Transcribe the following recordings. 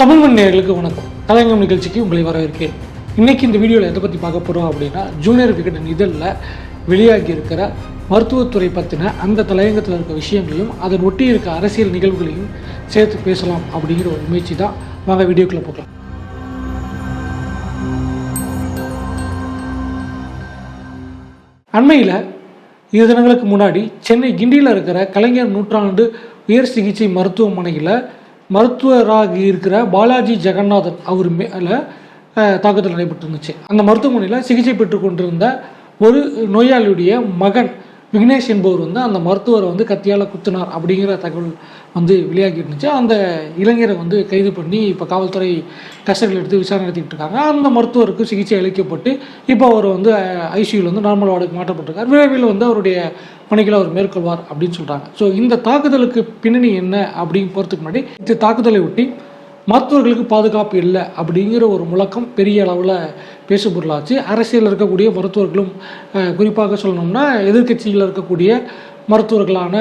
தமிழ் மண் நேர்களுக்கு வணக்கம். தலையங்கம் நிகழ்ச்சிக்கு உங்களை வரவேற்கிறேன். இன்னைக்கு இந்த வீடியோவில் எதை பற்றி பார்க்க போகிறோம் அப்படின்னா ஜூனியர் விகடன் இதழில் வெளியாகி இருக்கிற மருத்துவத்துறை பற்றின அந்த தலையங்கத்தில் இருக்க விஷயங்களையும் அதன் ஒட்டி இருக்க அரசியல் நிகழ்வுகளையும் சேர்த்து பேசலாம் அப்படிங்கிற ஒரு முயற்சி தான் வாங்க வீடியோக்குள்ளே போகலாம். அண்மையில் இரு தினங்களுக்கு முன்னாடி சென்னை கிண்டியில் இருக்கிற கலைஞர் நூற்றாண்டு உயர் சிகிச்சை மருத்துவமனையில் மருத்துவராக இருக்கிற பாலாஜி ஜெகநாதன் அவர் மேலே தாக்குதல் நடைபெற்றிருந்துச்சு. அந்த மருத்துவமனையில் சிகிச்சை பெற்று கொண்டிருந்த ஒரு நோயாளியுடைய மகன் விக்னேஷ் என்பவர் வந்து அந்த மருத்துவரை வந்து கத்தியால் குத்தினார் அப்படிங்கிற தகவல் வந்து வெளியாகி இருந்துச்சு அந்த இளைஞரை வந்து கைது பண்ணி இப்போ காவல்துறை கஸ்டடியில் எடுத்து விசாரணை நடத்திட்டு இருக்காங்க. அந்த மருத்துவருக்கு சிகிச்சை அளிக்கப்பட்டு இப்போ அவர் வந்து ஐசியூவில் வந்து நார்மல் வார்டுக்கு மாற்றப்பட்டிருக்கார். விரைவில் வந்து அவருடைய பணிகளை அவர் மேற்கொள்வார் அப்படின்னு சொல்கிறாங்க ஸோ இந்த தாக்குதலுக்கு பின்னணி என்ன அப்படின்னு போகிறதுக்கு முன்னாடி இந்த தாக்குதலை ஒட்டி மருத்துவர்களுக்கு பாதுகாப்பு இல்லை அப்படிங்கிற ஒரு முழக்கம் பெரிய அளவில் பேசு பொருளாச்சு. அரசியலில் இருக்கக்கூடிய மருத்துவர்களும் குறிப்பாக சொல்லணும்னா எதிர்க்கட்சியில் இருக்கக்கூடிய மருத்துவர்களான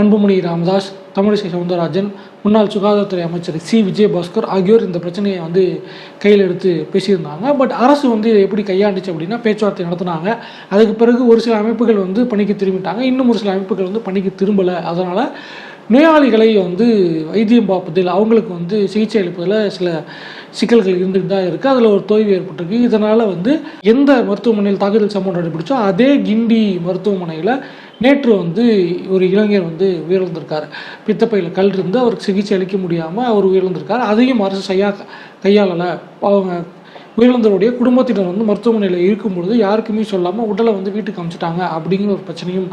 அன்புமணி ராமதாஸ் தமிழிசை சவுந்தரராஜன் முன்னாள் சுகாதாரத்துறை அமைச்சர் சி. விஜயபாஸ்கர் ஆகியோர் இந்த பிரச்சனையை வந்து கையில் எடுத்து பேசியிருந்தாங்க. பட் அரசு வந்து இதை எப்படி கையாண்டுச்சு அப்படின்னா பேச்சுவார்த்தை நடத்தினாங்க. அதுக்கு பிறகு ஒரு சில அமைப்புகள் வந்து பணிக்கு திரும்பிட்டாங்க. இன்னும் ஒரு சில அமைப்புகள் வந்து பணிக்கு திரும்பலை. அதனால் நோயாளிகளை வந்து வைத்தியம் பார்ப்பதில் அவங்களுக்கு வந்து சிகிச்சை அளிப்பதில் சில சிக்கல்கள் இருந்துகிட்டு தான் இருக்குது அதில் ஒரு தொய்வு ஏற்பட்டிருக்கு. இதனால் வந்து எந்த மருத்துவமனையில் தாக்குதல் சம்பவம் நடைபெற்றோ அதே கிண்டி மருத்துவமனையில் நேற்று வந்து ஒரு இளைஞர் வந்து உயிரிழந்திருக்கார். பித்தப்பையில் கல் இருந்து அவருக்கு சிகிச்சை அளிக்க முடியாமல் அவர் உயிரிழந்திருக்கார். அதையும் அரசு செய்யா கையாளலை. அவங்க உயிரிழந்தவருடைய குடும்பத்தினர் வந்து மருத்துவமனையில் இருக்கும் பொழுது யாருக்குமே சொல்லாமல் உடலை வந்து வீட்டுக்கு அனுப்பிச்சிட்டாங்க அப்படிங்கிற ஒரு பிரச்சனையும்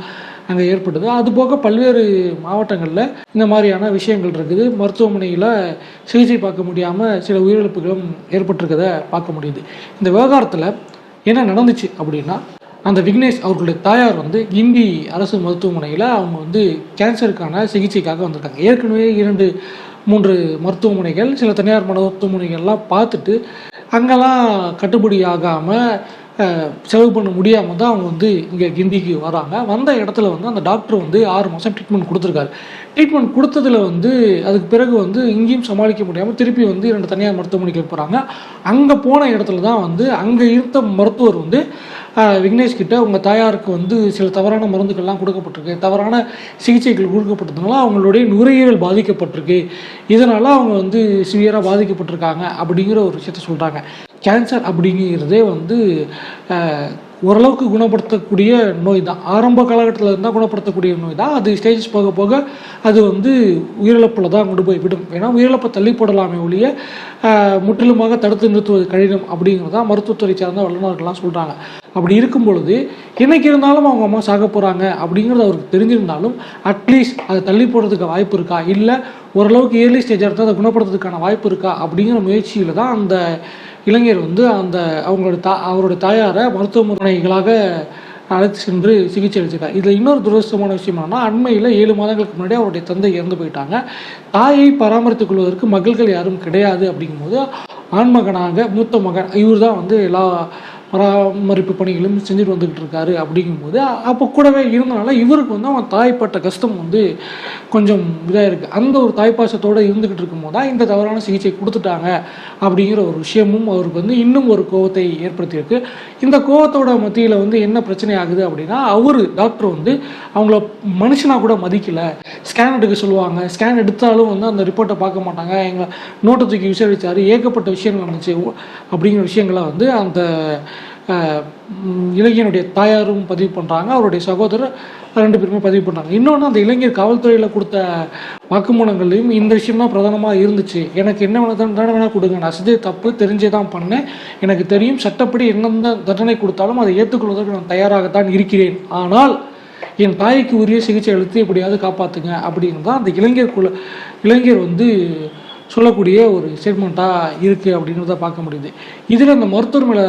அங்கே ஏற்படுது அதுபோக பல்வேறு மாவட்டங்களில் இந்த மாதிரியான விஷயங்கள் இருக்குது. மருத்துவமனையில் சிகிச்சை பார்க்க முடியாமல் சில உயிரிழப்புகளும் ஏற்பட்டிருக்கிறத பார்க்க முடியுது. இந்த விவகாரத்தில் என்ன நடந்துச்சு அப்படின்னா அந்த விக்னேஷ் அவர்களுடைய தாயார் வந்து கிண்டி அரசு மருத்துவமனையில் அவங்க வந்து கேன்சருக்கான சிகிச்சைக்காக வந்திருக்காங்க. ஏற்கனவே இரண்டு மூன்று மருத்துவமனைகள் சில தனியார் மருத்துவமனைகள்லாம் பார்த்துட்டு அங்கெல்லாம் கட்டுப்படி ஆகாமல் செலவு பண்ண முடியாமல் தான் அவங்க வந்து இங்கே கிண்டிக்கு வராங்க. வந்த இடத்துல வந்து அந்த டாக்டர் வந்து ஆறு மாதம் ட்ரீட்மெண்ட் கொடுத்துருக்காரு. ட்ரீட்மெண்ட் கொடுத்ததில் வந்து அதுக்கு பிறகு வந்து இங்கேயும் சமாளிக்க முடியாமல் திருப்பி வந்து இரண்டு தனியார் மருத்துவமனைக்கு போகிறாங்க அங்கே போன இடத்துல தான் வந்து அங்கே இருந்த மருத்துவர் வந்து விக்னேஷ் கிட்ட உங்கள் தாயாருக்கு வந்து சில தவறான மருந்துகள்லாம் கொடுக்கப்பட்டிருக்கு. தவறான சிகிச்சைகள் கொடுக்கப்பட்டதுனால அவங்களுடைய நுரையீரல் பாதிக்கப்பட்டிருக்கு. இதனால் அவங்க வந்து சிவியராக பாதிக்கப்பட்டிருக்காங்க அப்படிங்கிற ஒரு விஷயத்த சொல்கிறாங்க கேன்சர் அப்படிங்கிறதே வந்து ஓரளவுக்கு குணப்படுத்தக்கூடிய நோய் தான் ஆரம்ப காலகட்டத்தில் இருந்தால் குணப்படுத்தக்கூடிய நோய் தான் அது ஸ்டேஜஸ் போக போக அது வந்து உயிரிழப்பில் தான் கொண்டு போய் விடும். ஏன்னா உயிரிழப்பை தள்ளி போடலாமே ஒழிய முற்றிலுமாக தடுத்து நிறுத்துவது கடினம் அப்படிங்கிறதா மருத்துவத்துறை சார்ந்த வல்லுநர்கள்லாம் சொல்கிறாங்க அப்படி இருக்கும் பொழுது என்னைக்கு இருந்தாலும் அவங்க அம்மா சாக போகிறாங்க அப்படிங்கிறது அவருக்கு தெரிஞ்சிருந்தாலும் அட்லீஸ்ட் அதை தள்ளி போடுறதுக்கு வாய்ப்பு இருக்கா? இல்லை ஓரளவுக்கு ஏர்லி ஸ்டேஜாக இருந்தால் அதை குணப்படுத்துறதுக்கான வாய்ப்பு இருக்கா? அப்படிங்கிற முயற்சியில் தான் அந்த இளைஞர் வந்து அந்த அவங்களோட தா அவரோட தாயாரை மருத்துவமனைகளாக அழைத்து சென்று சிகிச்சை அளிச்சிருக்கார். இதில் இன்னொரு துரதிருஷ்டமான விஷயம் என்னன்னா அண்மையில் ஏழு மாதங்களுக்கு முன்னாடி அவருடைய தந்தை இறந்து போயிட்டாங்க. தாயை பராமரித்துக் கொள்வதற்கு மகள்கள் யாரும் கிடையாது அப்படிங்கும்போது ஆண்மகனாக மூத்த மகன் இவர் தான் வந்து எல்லா பராமரிப்பு பணிகளும் செஞ்சுட்டு வந்துக்கிட்டு இருக்காரு அப்படிங்கும்போது அப்போ கூடவே இருந்தனால இவருக்கு வந்து அவன் தாய்ப்பட்ட கஷ்டம் வந்து கொஞ்சம் இதாக இருக்குது அந்த ஒரு தாய்ப்பாசத்தோடு இருந்துக்கிட்டு இருக்கும்போது தான் இந்த தவறான சிகிச்சை கொடுத்துட்டாங்க அப்படிங்கிற ஒரு விஷயமும் அவருக்கு வந்து இன்னும் ஒரு கோவத்தை ஏற்படுத்தியிருக்கு. இந்த கோவத்தோட மத்தியில் வந்து என்ன பிரச்சனை ஆகுது அப்படின்னா அவர் டாக்டர் வந்து அவங்கள மனுஷனாக கூட மதிக்கல. ஸ்கேன் எடுக்க சொல்லுவாங்க. ஸ்கேன் எடுத்தாலும் வந்து அந்த ரிப்போர்ட்டை பார்க்க மாட்டாங்க. எங்களை நோட்டை தூக்கி விசாரிச்சாரு. ஏகப்பட்ட விஷயங்கள் நடந்துச்சு. அப்படிங்கிற விஷயங்களை வந்து அந்த இளைஞனுடைய தாயாரும் பதிவு பண்ணுறாங்க அவருடைய சகோதரர் ரெண்டு பேருமே பதிவு பண்ணுறாங்க இன்னொன்று அந்த இளைஞர் காவல்துறையில் கொடுத்த வாக்குமூலங்கள்லையும் இந்த விஷயம் தான் பிரதானமாக இருந்துச்சு. எனக்கு என்ன வேணா தண்டனை வேணால் கொடுங்க. நான் செஞ்சது தப்பு தெரிஞ்சே தான் பண்ணேன். எனக்கு தெரியும் சட்டப்படி என்னென்ன தண்டனை கொடுத்தாலும் அதை ஏற்றுக்கொள்வதற்கு நான் தயாராகத்தான் இருக்கிறேன். ஆனால் என் தாய்க்கு உரிய சிகிச்சை அளித்து எப்படியாவது காப்பாற்றுங்க அப்படின்னு தான் அந்த இளைஞர் குழு இளைஞர் வந்து சொல்லக்கூடிய ஒரு ஸ்டேட்மெண்ட்டாக இருக்குது அப்படின்றத பார்க்க முடியுது. இதில் அந்த மருத்துவர் மேலே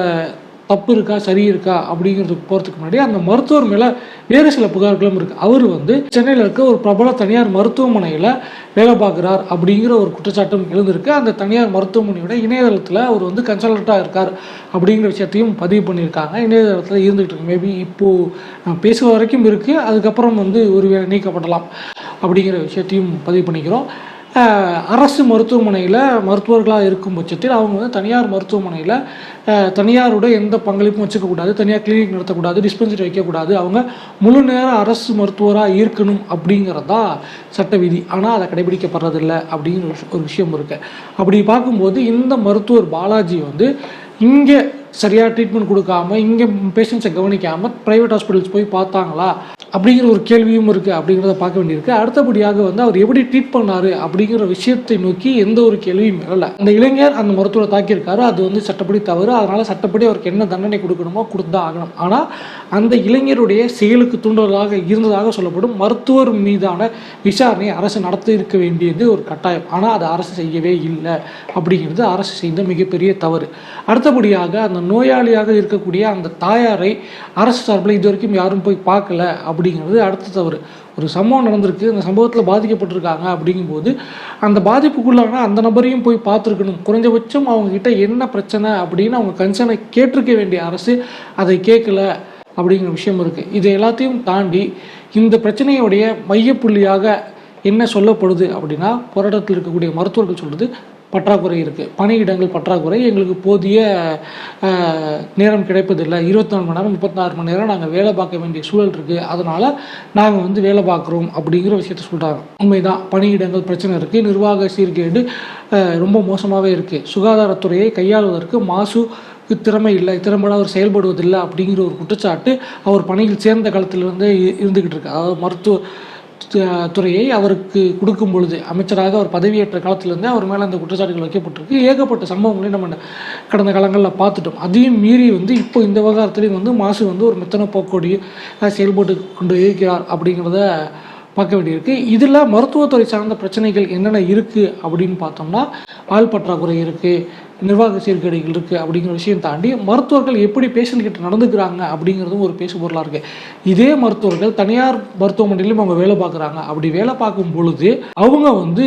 தப்பு இருக்கா சரி இருக்கா அப்படிங்கிறதுக்கு போகிறதுக்கு முன்னாடி அந்த மருத்துவர் மேலே வேறு சில புகார்களும் இருக்குது அவர் வந்து சென்னையில் இருக்க ஒரு பிரபல தனியார் மருத்துவமனையில் வேலை பார்க்குறார் அப்படிங்கிற ஒரு குற்றச்சாட்டும் எழுந்திருக்கு. அந்த தனியார் மருத்துவமனையோட இணையதளத்தில் அவர் வந்து கன்சல்டண்ட்டாக இருக்கார் அப்படிங்கிற விஷயத்தையும் பதிவு பண்ணியிருக்காங்க. இணையதளத்தில் இருந்துகிட்டு இருக்கு. மேபி இப்போது நான் பேசுகிற வரைக்கும் இருக்குது அதுக்கப்புறம் வந்து ஒரு நீக்கப்படலாம் அப்படிங்கிற விஷயத்தையும் பதிவு பண்ணிக்கிறோம். அரசு மருத்துவமனையில் மருத்துவர்களாக இருக்கும் பட்சத்தில் அவங்க வந்து தனியார் மருத்துவமனையில் தனியாரோட எந்த பங்களிப்பும் வச்சுக்கக்கூடாது தனியார் கிளினிக் நடத்தக்கூடாது டிஸ்பென்சரி வைக்கக்கூடாது. அவங்க முழு நேர அரசு மருத்துவராக இருக்கணும் அப்படிங்கிறதா சட்ட விதி ஆனால் அதை கடைபிடிக்கப்படுறதில்லை அப்படிங்கிற ஒரு ஒரு விஷயம் இருக்குது அப்படி பார்க்கும்போது இந்த மருத்துவர் பாலாஜி வந்து இங்கே சரியாக ட்ரீட்மெண்ட் கொடுக்காம இங்கே பேஷண்ட்ஸை கவனிக்காமல் ப்ரைவேட் ஹாஸ்பிட்டல்ஸ் போய் பார்த்தாங்களா? அப்படிங்கிற ஒரு கேள்வியும் இருக்குது அப்படிங்கிறத பார்க்க வேண்டியிருக்கு. அடுத்தபடியாக வந்து அவர் எப்படி ட்ரீட் பண்ணார் அப்படிங்கிற விஷயத்தை நோக்கி எந்த ஒரு கேள்வியும் இல்லை அந்த இளைஞர் அந்த மருத்துவரை தாக்கியிருக்காரு அது வந்து சட்டப்படி தவறு. அதனால் சட்டப்படி அவருக்கு என்ன தண்டனை கொடுக்கணுமோ கொடுத்தா ஆகணும். ஆனால் அந்த இளைஞருடைய செயலுக்கு தூண்டுதலாக இருந்ததாக சொல்லப்படும் மருத்துவர் மீதான விசாரணை அரசு நடத்தி இருக்க வேண்டியது ஒரு கட்டாயம். ஆனால் அதை அரசு செய்யவே இல்லை அப்படிங்கிறது அரசு செய்த மிகப்பெரிய தவறு. அடுத்தபடியாக அந்த நோயாளியாக இருக்கக்கூடிய அந்த தாயாரை அரசு சார்பில் இது வரைக்கும் யாரும் போய் பார்க்கல அப்படிங்கிறது அடுத்த தவறு ஒரு சம்பவம் நடந்திருக்கு அந்த சம்பவத்தில் பாதிக்கப்பட்டிருக்காங்க அப்படிங்கும்போது அந்த பாதிப்புக்குள்ளான அந்த நபரையும் போய் பார்த்துருக்கணும். குறைஞ்சபட்சம் அவங்கக்கிட்ட என்ன பிரச்சனை அப்படின்னு அவங்க கன்சர்னை கேட்டிருக்க வேண்டிய அரசு அதை கேட்கல அப்படிங்கிற விஷயம் இருக்குது இது எல்லாத்தையும் தாண்டி இந்த பிரச்சனையுடைய மையப்புள்ளியாக என்ன சொல்லப்படுது அப்படின்னா போராட்டத்தில் இருக்கக்கூடிய மருத்துவர்கள் சொல்கிறது பற்றாக்குறை இருக்குது பணியிடங்கள் பற்றாக்குறை. எங்களுக்கு போதிய நேரம் கிடைப்பதில்லை. இருபத்தி நாலு மணி நேரம் முப்பத்தாறு மணி நேரம் நாங்கள் வேலை பார்க்க வேண்டிய சூழல் இருக்குது அதனால் நாங்கள் வந்து வேலை பார்க்குறோம் அப்படிங்கிற விஷயத்த சொல்கிறாங்க உண்மைதான். பணியிடங்கள் பிரச்சனை இருக்குது நிர்வாக சீர்கேடு ரொம்ப மோசமாகவே இருக்குது சுகாதாரத்துறையை கையாளுவதற்கு மாசு திறமை இல்லை. திறம்பட அவர் செயல்படுவதில்லை அப்படிங்கிற ஒரு குற்றச்சாட்டு அவர் பணியில் சேர்ந்த காலத்திலிருந்தே இருந்துக்கிட்டு இருக்கு. அதாவது மருத்துவ துறையை அவருக்கு கொடுக்கும் பொழுது அமைச்சராக அவர் பதவியேற்ற காலத்திலிருந்தே அவர் மேலே அந்த குற்றச்சாட்டுகள் வைக்கப்பட்டிருக்கு. ஏகப்பட்ட சம்பவங்களையும் நம்ம கடந்த காலங்களில் பார்த்துட்டோம். அதையும் மீறி வந்து இப்போ இந்த விவகாரத்துலேயும் வந்து மாசு வந்து ஒரு மெத்தன போக்கோடி செயல்பட்டு கொண்டு இருக்கிறார் அப்படிங்கிறத பார்க்க வேண்டியிருக்கு. இதில் மருத்துவத்துறை சார்ந்த பிரச்சனைகள் என்னென்ன இருக்குது அப்படின்னு பார்த்தோம்னா பால் பற்றாக்குறை இருக்குது நிர்வாக சீர்கேடுகள் இருக்குது அப்படிங்கிற விஷயம் தாண்டி மருத்துவர்கள் எப்படி பேஷண்ட்கிட்ட நடந்துக்கிறாங்க அப்படிங்கிறதும் ஒரு பேசு பொருளாக இருக்குது இதே மருத்துவர்கள் தனியார் மருத்துவமனையிலும் அவங்க வேலை பார்க்குறாங்க. அப்படி வேலை பார்க்கும் பொழுது அவங்க வந்து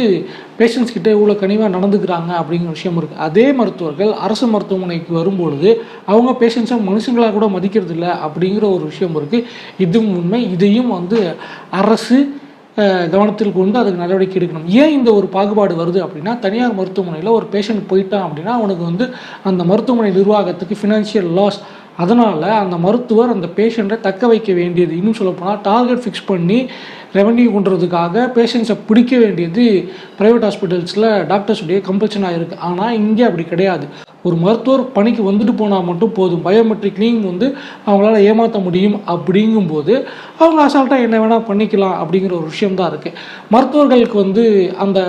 பேஷண்ட்ஸ் கிட்ட இவ்வளோ கனிவாக நடந்துக்கிறாங்க அப்படிங்கிற விஷயம் இருக்குது அதே மருத்துவர்கள் அரசு மருத்துவமனைக்கு வரும்பொழுது அவங்க பேஷண்ட்ஸை மனுஷங்களாக கூட மதிக்கிறது இல்லை அப்படிங்கிற ஒரு விஷயம் இருக்குது இதுவும் உண்மை. இதையும் வந்து அரசு கவனத்தில் கொண்டு அதுக்கு நடவடிக்கை எடுக்கணும். ஏன் இந்த ஒரு பாகுபாடு வருது அப்படின்னா தனியார் மருத்துவமனையில் ஒரு பேஷண்ட் போயிட்டான் அப்படின்னா அவனுக்கு வந்து அந்த மருத்துவமனை நிர்வாகத்துக்கு ஃபினான்ஷியல் லாஸ் அதனால் அந்த மருத்துவர் அந்த பேஷண்ட்டை தக்க வைக்க வேண்டியது. இன்னும் சொல்லப்போனால் டார்கெட் ஃபிக்ஸ் பண்ணி ரெவன்யூ கொண்டுறதுக்காக பேஷண்ட்ஸை பிடிக்க வேண்டியது ப்ரைவேட் ஹாஸ்பிட்டல்ஸில் டாக்டர்ஸுடைய கம்பல்ஷனாக இருக்குது ஆனால் இங்கே அப்படி கிடையாது. ஒரு மருத்துவர் பணிக்கு வந்துட்டு போனால் மட்டும் போதும். பயோமெட்ரிக்லேயும் வந்து அவங்களால ஏமாற்ற முடியும் அப்படிங்கும்போது அவங்க அசால்ட்டாக என்ன வேணால் பண்ணிக்கலாம் அப்படிங்கிற ஒரு விஷயம் தான் இருக்குது மருத்துவர்களுக்கு வந்து அந்த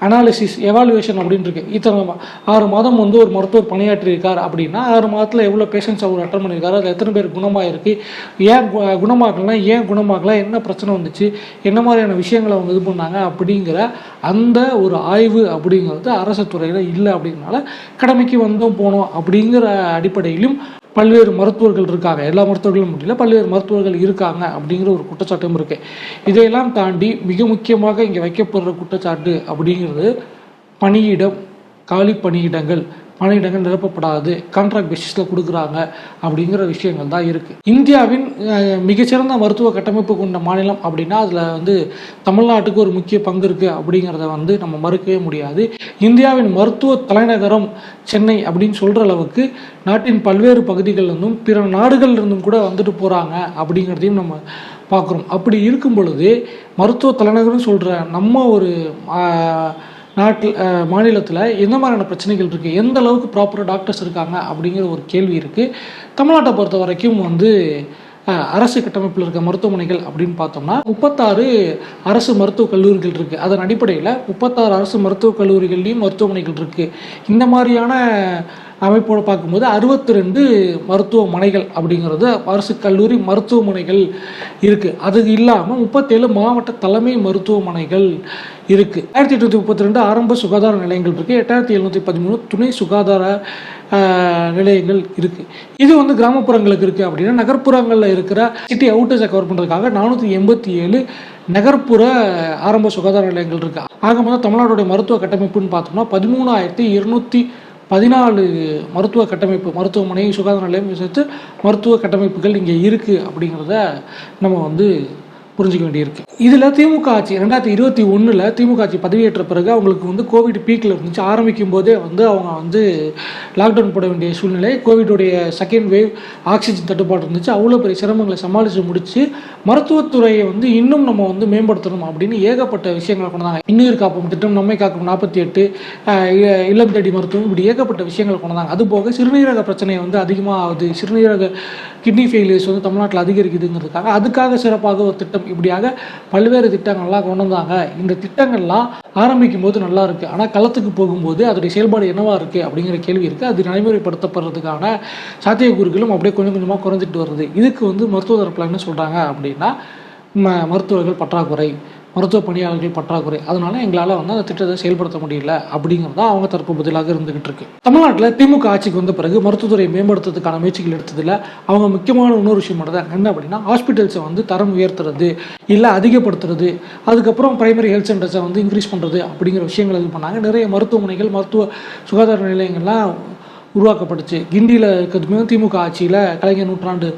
அனாலிசிஸ் எவாலுவேஷன் அப்படின்னு இருக்கு. இத்தனை ஆறு மாதம் வந்து ஒரு மருத்துவர் பணியாற்றியிருக்கார் அப்படின்னா ஆறு மாதத்தில் எவ்வளோ பேஷண்ட்ஸ் அவர் அட்டன் பண்ணியிருக்காரு அது எத்தனை பேர் குணமாயிருக்கு ஏன் கு- குணமாக்கலாம் ஏன் குணமாகலாம் என்ன பிரச்சனை வந்துச்சு என்ன மாதிரியான விஷயங்களை அவங்க இது பண்ணாங்க அப்படிங்கிற அந்த ஒரு ஆய்வு அப்படிங்கிறது அரசு துறையில் இல்லை அப்படிங்கிறனால கடமைக்கு வந்து எங்கே போனோம் அப்படிங்கிற அடிப்படையிலும் பல்வேறு மருத்துவர்கள் இருக்காங்க. எல்லா மருத்துவர்களும் முடியல பல்வேறு மருத்துவர்கள் இருக்காங்க அப்படிங்கிற ஒரு குற்றச்சாட்டும் இருக்கு. இதையெல்லாம் தாண்டி மிக முக்கியமாக இங்கே வைக்கப்படுற குற்றச்சாட்டு அப்படிங்கிறது பணியிடம் காலி பணியிடங்கள். பணியிடங்கள் நிரப்பப்படாது கான்ட்ராக்ட் பேசிஸில் கொடுக்குறாங்க அப்படிங்கிற விஷயங்கள் தான் இருக்குது இந்தியாவின் மிகச்சிறந்த மருத்துவ கட்டமைப்பு கொண்ட மாநிலம் அப்படின்னா அதில் வந்து தமிழ்நாட்டுக்கு ஒரு முக்கிய பங்கு இருக்குது அப்படிங்கிறத வந்து நம்ம மறுக்கவே முடியாது. இந்தியாவின் மருத்துவ தலைநகரம் சென்னை அப்படின்னு சொல்கிற அளவுக்கு நாட்டின் பல்வேறு பகுதிகளிலிருந்தும் பிற நாடுகள்லேருந்தும் கூட வந்துட்டு போகிறாங்க அப்படிங்கிறதையும் நம்ம பார்க்குறோம். அப்படி இருக்கும் பொழுது மருத்துவ தலைநகர்னு சொல்கிற நம்ம ஒரு நாட்டில் மாநிலத்தில் எந்த மாதிரியான பிரச்சனைகள் இருக்குது எந்த அளவுக்கு ப்ராப்பராக டாக்டர்ஸ் இருக்காங்க? அப்படிங்கிற ஒரு கேள்வி இருக்குது தமிழ்நாட்டை பொறுத்த வரைக்கும் வந்து அரசு கட்டமைப்பில் இருக்க மருத்துவமனைகள் அப்படின்னு பார்த்தோம்னா முப்பத்தாறு அரசு மருத்துவக் கல்லூரிகள் இருக்குது அதன் அடிப்படையில் முப்பத்தாறு அரசு மருத்துவக் கல்லூரிகள்லேயும் மருத்துவமனைகள் இருக்குது இந்த மாதிரியான அமைப்போடு பார்க்கும்போது அறுபத்தி ரெண்டு மருத்துவமனைகள் அப்படிங்கிறது அரசு கல்லூரி மருத்துவமனைகள் இருக்குது அது இல்லாமல் முப்பத்தேழு மாவட்ட தலைமை மருத்துவமனைகள் இருக்குது ஆயிரத்தி எட்நூற்றி முப்பத்தி ரெண்டு ஆரம்ப சுகாதார நிலையங்கள் இருக்குது எட்டாயிரத்தி எழுநூற்றி பதிமூணு துணை சுகாதார நிலையங்கள் இருக்குது இது வந்து கிராமப்புறங்களுக்கு இருக்குது அப்படின்னா நகர்ப்புறங்களில் இருக்கிற சிட்டி அவுட்டர்ஸை கவர் பண்ணுறதுக்காக நானூற்றி எண்பத்தி ஏழு நகர்ப்புற ஆரம்ப சுகாதார நிலையங்கள் இருக்குது ஆக மொத்தம் தமிழ்நாடுடைய மருத்துவ கட்டமைப்புன்னு பார்த்தோம்னா பதிமூணாயிரத்தி இருநூற்றி பதினாலு மருத்துவ கட்டமைப்பு மருத்துவமனை சுகாதார நிலையம் சேர்த்து மருத்துவ கட்டமைப்புகள் இங்கே இருக்குது அப்படிங்கிறத நம்ம வந்து புரிஞ்சுக்க வேண்டியிருக்கு. இதில் திமுக ஆட்சி ரெண்டாயிரத்தி இருபத்தி ஒன்றில் திமுக ஆட்சி பதவியேற்ற பிறகு அவங்களுக்கு வந்து கோவிட் பீக்கில் இருந்துச்சு. ஆரம்பிக்கும் போதே வந்து அவங்க வந்து லாக்டவுன் போட வேண்டிய சூழ்நிலை கோவிடுடைய செகண்ட் வேவ் ஆக்சிஜன் தட்டுப்பாடு இருந்துச்சு. அவ்வளோ பெரிய சிரமங்களை சமாளித்து முடிச்சு மருத்துவத்துறையை வந்து இன்னும் நம்ம வந்து மேம்படுத்தணும் அப்படின்னு ஏகப்பட்ட விஷயங்களை கொண்டு வந்தாங்க இன்னுயிர் காப்போம் திட்டம் நம்மை காக்கும் நாற்பத்தி எட்டு இல்லம் தேடி மருத்துவம் இப்படி ஏகப்பட்ட விஷயங்களை கொண்டு வந்தாங்க அது போக சிறுநீரக பிரச்சனை வந்து அதிகமாக ஆகுது சிறுநீரக கிட்னி ஃபெயிலியர்ஸ் வந்து தமிழ்நாட்டில் அதிகரிக்குதுங்கிறதுக்காக அதுக்காக சிறப்பாக ஒரு திட்டம் இப்படியாக பல்வேறு திட்டங்கள்லாம் கொண்டு வந்தாங்க. இந்த திட்டங்கள்லாம் ஆரம்பிக்கும் போது நல்லா இருக்குது ஆனால் களத்துக்கு போகும்போது அதோடைய செயல்பாடு என்னவாக இருக்குது அப்படிங்கிற கேள்வி இருக்குது அது நடைமுறைப்படுத்தப்படுறதுக்கான சாத்தியக்கூறுகளும் அப்படியே கொஞ்சம் கொஞ்சமாக குறைஞ்சிட்டு வருது. இதுக்கு வந்து மருத்துவ தரப்பில் என்ன சொல்கிறாங்க அப்படின்னா ம மருத்துவர்கள் பற்றாக்குறை. மருத்துவ பணியாளர்கள் பற்றாக்குறை. அதனால எங்களால் வந்து அந்த திட்டத்தை செயல்படுத்த முடியல அப்படிங்கிறது அவங்க தரப்பு பதிலாக இருந்துகிட்டு இருக்கு. தமிழ்நாட்டில் திமுக ஆட்சிக்கு வந்த பிறகு மருத்துவத்துறை மேம்படுத்துறதுக்கான முயற்சிகள் எடுத்ததில் அவங்க முக்கியமான இன்னொரு விஷயம் தான் என்ன அப்படின்னா ஹாஸ்பிட்டல்ஸை வந்து தரம் உயர்த்துறது இல்லை அதிகப்படுத்துறது அதுக்கப்புறம் பிரைமரி ஹெல்த் சென்டர்ஸை வந்து இன்க்ரீஸ் பண்ணுறது அப்படிங்கிற விஷயங்கள் இது பண்ணாங்க. நிறைய மருத்துவமனைகள் மருத்துவ சுகாதார நிலையங்கள்லாம் உருவாக்கப்பட்டுச்சு. கிண்டியில் இருக்கிறதுமே திமுக ஆட்சியில் கலைஞர் நூற்றாண்டு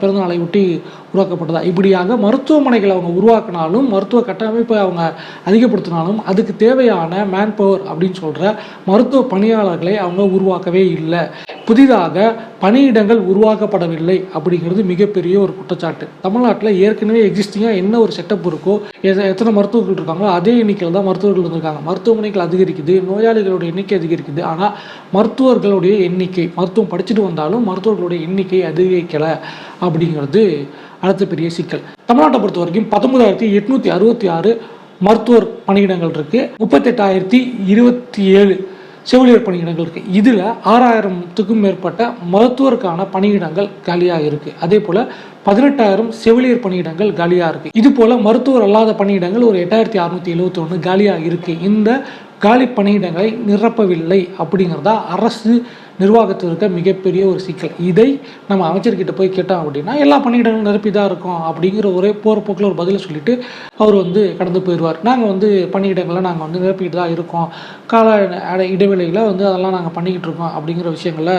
பிறந்தநாளை ஒட்டி உருவாக்கப்பட்டதா? இப்படியாக மருத்துவமனைகளை அவங்க உருவாக்கினாலும் மருத்துவ கட்டமைப்பை அவங்க அதிகப்படுத்தினாலும் அதுக்கு தேவையான மேன் பவர் அப்படின்னு சொல்கிற மருத்துவ பணியாளர்களை அவங்க உருவாக்கவே இல்லை. புதிதாக பணியிடங்கள் உருவாக்கப்படவில்லை அப்படிங்கிறது மிகப்பெரிய ஒரு குற்றச்சாட்டு. தமிழ்நாட்டில் ஏற்கனவே எக்ஸிஸ்டிங்காக என்ன ஒரு செட்டப் இருக்கோ எத- எத்தனை மருத்துவர்கள் இருக்காங்களோ அதே எண்ணிக்கையில் தான் மருத்துவர்கள் இருந்திருக்காங்க. மருத்துவமனைகள் அதிகரிக்குது நோயாளிகளுடைய எண்ணிக்கை அதிகரிக்குது. ஆனால் மருத்துவர்களுடைய எண்ணிக்கை மருத்துவம் படிச்சுட்டு வந்தாலும் மருத்துவர்களுடைய எண்ணிக்கை அதிகரிக்கலை அப்படிங்கிறது அடுத்த பெரிய சிக்கல். தமிழ்நாட்டை பொறுத்த வரைக்கும் பத்தொன்பதாயிரத்தி எட்நூற்றி அறுபத்தி ஆறு மருத்துவர் பணியிடங்கள் இருக்குது முப்பத்தெட்டாயிரத்தி இருபத்தி ஏழு செவிலியர் பணியிடங்கள் இருக்குது இதில் ஆறாயிரத்துக்கும் மேற்பட்ட மருத்துவருக்கான பணியிடங்கள் காலியாக இருக்குது அதே போல் பதினெட்டாயிரம் செவிலியர் பணியிடங்கள் காலியாக இருக்குது இது போல் மருத்துவர் அல்லாத பணியிடங்கள் ஒரு எட்டாயிரத்தி அறுநூற்றி எழுபத்தி ஒன்று காலியாக இருக்குது இந்த காலி பணியிடங்களை நிரப்பவில்லை அப்படிங்கிறதா அரசு நிர்வாகத்தில் இருக்க மிகப்பெரிய ஒரு சிக்கல். இதை நம்ம அமைச்சர்கிட்ட போய் கேட்டோம் அப்படின்னா எல்லா பணியிடங்களும் நிரப்பி தான் இருக்கும் அப்படிங்கிற ஒரே போகிற போக்கில் ஒரு பதிலை சொல்லிட்டு அவர் வந்து கடந்து போயிடுவார். நாங்கள் வந்து பணியிடங்களை நாங்கள் வந்து நிரப்பிட்டு தான் இருக்கோம். கால இடைவெளியில் வந்து அதெல்லாம் நாங்கள் பண்ணிக்கிட்டு இருக்கோம் அப்படிங்கிற விஷயங்களை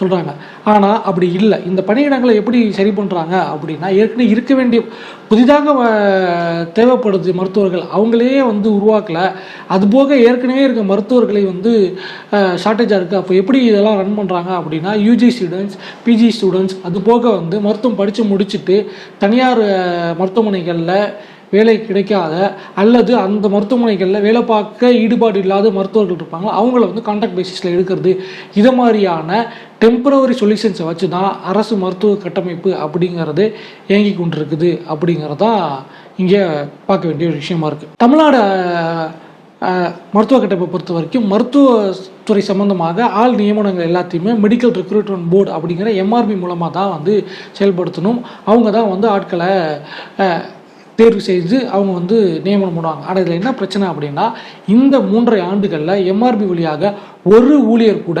சொல்கிறாங்க ஆனால் அப்படி இல்லை. இந்த பணியிடங்களை எப்படி சரி பண்ணுறாங்க அப்படின்னா ஏற்கனவே இருக்க வேண்டிய புதிதாக வ- தேவைப்படுது மருத்துவர்கள். அவங்களே வந்து உருவாக்கல. அதுபோக ஏற்கனவே இருக்க மருத்துவர்களை வந்து ஷார்ட்டேஜாக இருக்குது அப்போ எப்படி இதெல்லாம் ரன் பண்ணுறாங்க அப்படின்னா யூஜி ஸ்டூடெண்ட்ஸ் பிஜி ஸ்டூடெண்ட்ஸ் அது போக வந்து மருத்துவம் படித்து முடிச்சுட்டு தனியார் மருத்துவமனைகளில் வேலை கிடைக்காத அல்லது அந்த மருத்துவமனைகளில் வேலை பார்க்க ஈடுபாடு இல்லாத மருத்துவர்கள் இருப்பாங்க அவங்கள வந்து கான்ட்ராக்ட் பேசிஸில் எடுக்கிறது. இதை மாதிரியான டெம்பரவரி சொல்யூஷன்ஸை வச்சு தான் அரசு மருத்துவ கட்டமைப்பு அப்படிங்கிறது இயங்கி கொண்டிருக்குது அப்படிங்கிறதான் இங்கே பார்க்க வேண்டிய ஒரு விஷயமா இருக்குது தமிழ்நாடு மருத்துவ கட்டமைப்பை பொறுத்த வரைக்கும் மருத்துவத்துறை சம்மந்தமாக ஆள் நியமனங்கள் எல்லாத்தையுமே மெடிக்கல் ரெக்ரூட்மெண்ட் போர்டு அப்படிங்கிற எம்ஆர்பி மூலமாக தான் வந்து செயல்படுத்தணும். அவங்க தான் வந்து ஆட்களை தேர்வு செய்து அவங்க வந்து நியமனம் பண்ணுவாங்க. ஆனால் இதில் என்ன பிரச்சனை அப்படின்னா இந்த மூன்றரை ஆண்டுகளில் எம்ஆர்பி வழியாக ஒரு ஊழியர் கூட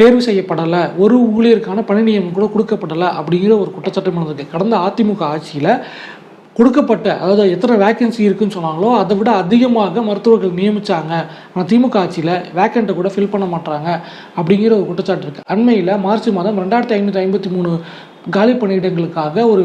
தேர்வு செய்யப்படலை ஒரு ஊழியருக்கான பணி நியமனம் கூட கொடுக்கப்படலை அப்படிங்கிற ஒரு குற்றச்சாட்டு இருக்குது கடந்த அதிமுக ஆட்சியில் கொடுக்கப்பட்ட அதாவது எத்தனை வேக்கன்சி இருக்குன்னு சொன்னாங்களோ அதை விட அதிகமாக மருத்துவர்கள் நியமித்தாங்க ஆனால் திமுக ஆட்சியில் வேக்கண்ட்டை கூட ஃபில் பண்ண மாட்டாங்க அப்படிங்கிற ஒரு குற்றச்சாட்டு இருக்குது அண்மையில் மார்ச் மாதம் ரெண்டாயிரத்தி ஐநூற்றி ஐம்பத்தி மூணு காலி பணியிடங்களுக்காக ஒரு